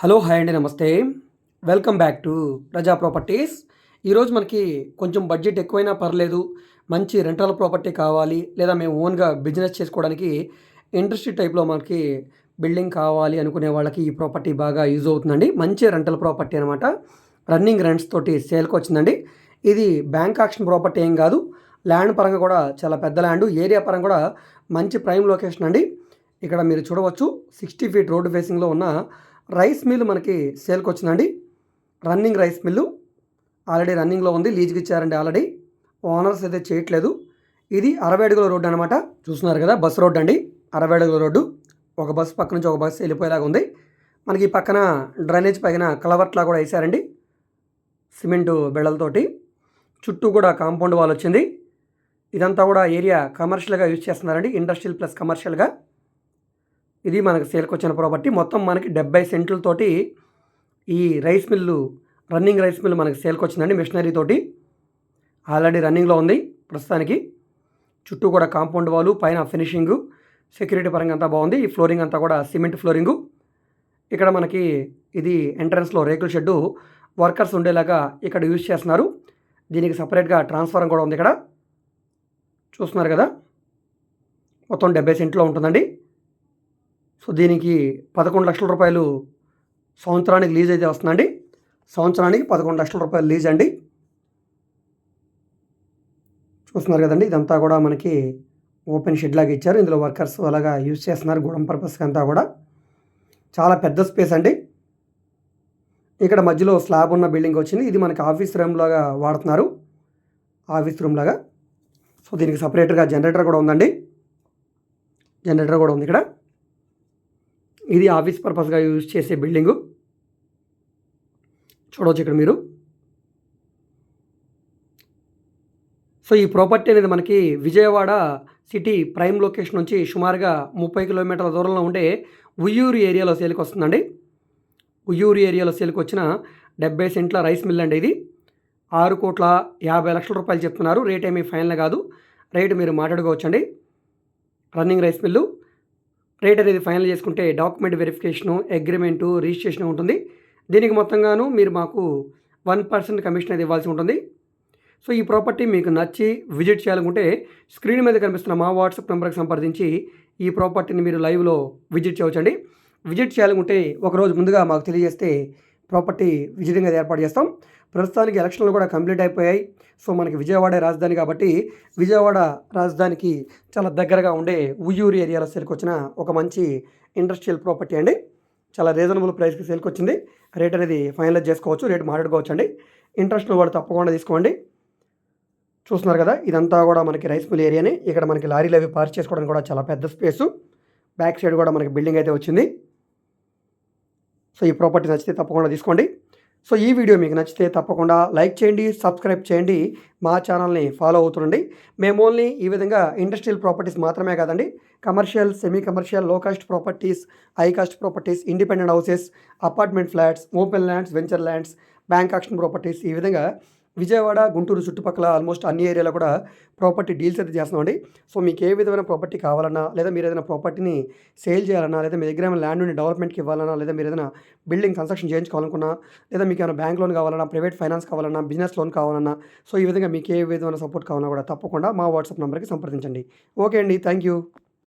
Hello hi అండి నమస్తే. Welcome back to Praja properties. ఈరోజు మనకి కొంచెం బడ్జెట్ ఎక్కువైనా పర్లేదు మంచి రెంటల్ ప్రాపర్టీ కావాలి లేదా మేము ఓన్గా బిజినెస్ చేసుకోవడానికి ఇండస్ట్రీ టైప్లో మనకి బిల్డింగ్ కావాలి అనుకునే వాళ్ళకి ఈ ప్రాపర్టీ బాగా యూజ్ అవుతుందండి. మంచి రెంటల్ ప్రాపర్టీ అనమాట రన్నింగ్ రెంట్స్ తోటి సేల్కి వచ్చిందండి. ఇది బ్యాంక్ ఆక్షన్ ప్రాపర్టీ ఏం కాదు ల్యాండ్ పరంగా కూడా చాలా పెద్ద ల్యాండ్ ఏరియా పరంగా కూడా మంచి ప్రైమ్ లొకేషన్ అండి. ఇక్కడ మీరు చూడవచ్చు సిక్స్టీ ఫీట్ రోడ్డు ఫేసింగ్లో ఉన్న రైస్ మిల్ మనకి సేల్కి వచ్చిందండి. Running rice mill. ఆల్రెడీ రన్నింగ్లో ఉంది లీజ్కి ఇచ్చారండి ఆల్రెడీ. ఓనర్స్ అయితే చేయట్లేదు. ఇది అరవై అడుగుల రోడ్డు అనమాట చూస్తున్నారు కదా బస్ రోడ్డు అండి. అరవై అడుగుల రోడ్డు. ఒక బస్సు పక్క నుంచి ఒక బస్సు వెళ్ళిపోయేలాగా ఉంది. మనకి పక్కన డ్రైనేజ్ పైన కలవర్ట్లా కూడా వేసారండి. సిమెంటు బెడలతోటి. చుట్టూ కూడా కాంపౌండ్ వాల్ వచ్చింది. ఇదంతా కూడా ఏరియా కమర్షియల్గా యూజ్ చేస్తున్నారండి. ఇండస్ట్రియల్ ప్లస్ కమర్షియల్గా. ఇది మనకు సేల్కి వచ్చిన ప్రాపర్టీ మొత్తం మనకి డెబ్బై సెంట్లతోటి ఈ rice mill running rice mill మనకి సేల్కి వచ్చిందండి మిషనరీ తోటి ఆల్రెడీ రన్నింగ్లో ఉంది ప్రస్తుతానికి. చుట్టూ కూడా కాంపౌండ్ వాలు పైన ఫినిషింగు సెక్యూరిటీ పరంగా అంతా బాగుంది. ఈ ఫ్లోరింగ్ అంతా కూడా సిమెంట్ ఫ్లోరింగు ఇక్కడ మనకి ఇది ఎంట్రన్స్లో రేకుల షెడ్డు వర్కర్స్ ఉండేలాగా ఇక్కడ యూజ్ చేస్తున్నారు. దీనికి సపరేట్గా ట్రాన్స్ఫారం కూడా ఉంది ఇక్కడ. చూస్తున్నారు కదా? మొత్తం డెబ్బై సెంట్లో ఉంటుందండి. సో దీనికి పదకొండు లక్షల రూపాయలు సంవత్సరానికి లీజ్ అయితే వస్తుందండి. సంవత్సరానికి పదకొండు లక్షల రూపాయలు లీజ్ అండి. చూస్తున్నారు కదండి ఇదంతా కూడా మనకి ఓపెన్ షెడ్ లాగా ఇచ్చారు. ఇందులో వర్కర్స్ అలాగా యూజ్ చేస్తున్నారు గూడెం పర్పస్కి అంతా కూడా. చాలా పెద్ద స్పేస్ అండి. ఇక్కడ మధ్యలో స్లాబ్ ఉన్న బిల్డింగ్ వచ్చింది. ఇది మనకి ఆఫీస్ రూమ్ లాగా వాడుతున్నారు. ఆఫీస్ రూమ్ లాగా. సో దీనికి సపరేట్గా జనరేటర్ కూడా ఉందండి. జనరేటర్ కూడా ఉంది ఇక్కడ. ఇది ఆఫీస్ పర్పస్గా యూజ్ చేసే బిల్డింగు. చూడవచ్చు ఇక్కడ మీరు. సో ఈ ప్రాపర్టీ అనేది మనకి విజయవాడ సిటీ ప్రైమ్ లొకేషన్ నుంచి సుమారుగా ముప్పై కిలోమీటర్ల దూరంలో ఉండే ఉయ్యూరు ఏరియాలో సేల్కి వస్తుందండి. ఉయ్యూరు ఏరియాలో సేల్కి వచ్చిన డెబ్బై సెంట్ల రైస్ మిల్ అండి ఇది. ఆరు కోట్ల యాభై లక్షల రూపాయలు చెప్తున్నారు. రేట్ ఏమీ ఫైనల్ కాదు. రేటు మీరు మాట్లాడుకోవచ్చండి. Running rice mill. రేట్ అనేది ఫైనల్ చేసుకుంటే డాక్యుమెంట్ వెరిఫికేషను అగ్రిమెంటు రిజిస్ట్రేషన్ ఉంటుంది. దీనికి మొత్తంగాను మీరు మాకు వన్ పర్సెంట్ కమిషన్ అనేది ఇవ్వాల్సి ఉంటుంది. సో ఈ ప్రాపర్టీ మీకు నచ్చి విజిట్ చేయాలనుకుంటే స్క్రీన్ మీద కనిపిస్తున్న మా వాట్సాప్ నెంబర్కి సంప్రదించి ఈ ప్రాపర్టీని మీరు లైవ్లో విజిట్ చేయవచ్చండి. విజిట్ చేయాలనుకుంటే ఒకరోజు ముందుగా మాకు తెలియజేస్తే ప్రాపర్టీ విజిటింగ్ అది ఏర్పాటు చేస్తాం. ప్రస్తుతానికి ఎలక్షన్లు కూడా కంప్లీట్ అయిపోయాయి. సో మనకి విజయవాడ రాజధాని కాబట్టి విజయవాడ రాజధానికి చాలా దగ్గరగా ఉండే ఉయ్యూరు ఏరియాలో సేల్కొచ్చిన ఒక మంచి ఇండస్ట్రియల్ ప్రాపర్టీ అండి. చాలా రీజనబుల్ ప్రైస్కి సేల్కి వచ్చింది. రేట్ అనేది ఫైనలైజ్ చేసుకోవచ్చు రేట్ మాట్లాడుకోవచ్చు అండి. ఇంట్రెస్ట్ వాళ్ళు తప్పకుండా తీసుకోండి. చూస్తున్నారు కదా ఇదంతా కూడా మనకి రైస్ మిల్ ఏరియాని ఇక్కడ మనకి లారీలు అవి పార్క్ చేసుకోవడానికి కూడా చాలా పెద్ద స్పేసు బ్యాక్ సైడ్ కూడా మనకి బిల్డింగ్ అయితే వచ్చింది. సో ఈ ప్రాపర్టీ నచ్చితే తప్పకుండా తీసుకోండి. సో ఈ వీడియో మీకు నచ్చితే తప్పకుండా లైక్ చేయండి సబ్స్క్రైబ్ చేయండి మా ఛానల్ని ఫాలో అవుతుండండి. మేము ఓన్లీ ఈ విధంగా ఇండస్ట్రియల్ ప్రాపర్టీస్ మాత్రమే కాదండి commercial semi కమర్షియల్లో cost properties high cost properties independent houses apartment flats open lands venture lands bank auction properties ఈ విధంగా విజయవాడ గుంటూరు చుట్టుపక్కల ఆల్మోస్ట్ అన్ని ఏరియాలో కూడా ప్రాపర్టీ డీల్స్ అయితే చేస్తున్నామండి. సో మీకు ఏ విధమైన ప్రాపర్టీ కావాలన్నా లేదా మీరు ఏదైనా ప్రాపర్టీని సేల్ చేయాలన్నా లేదా మీ దగ్గర ఏమైనా ల్యాండ్ని డెవలప్మెంట్కి ఇవ్వాలన్నా లేదా మీరు ఏదైనా బిల్డింగ్ కన్స్ట్రక్షన్ చేయించుకోవాలనుకున్నా లేదా మీకు ఏమైనా బ్యాంక్ లోన్ కావాలన్నా ప్రైవేట్ ఫైనాన్స్ కావాలన్నా బిజినెస్ లోన్ కావాలన్నా సో ఈ విధంగా మీకు ఏ విధమైన సపోర్ట్ కావాలన్నా కూడా తప్పకుండా మా వాట్సాప్ నెంబర్కి సంప్రదించండి. ఓకే అండి. Thank you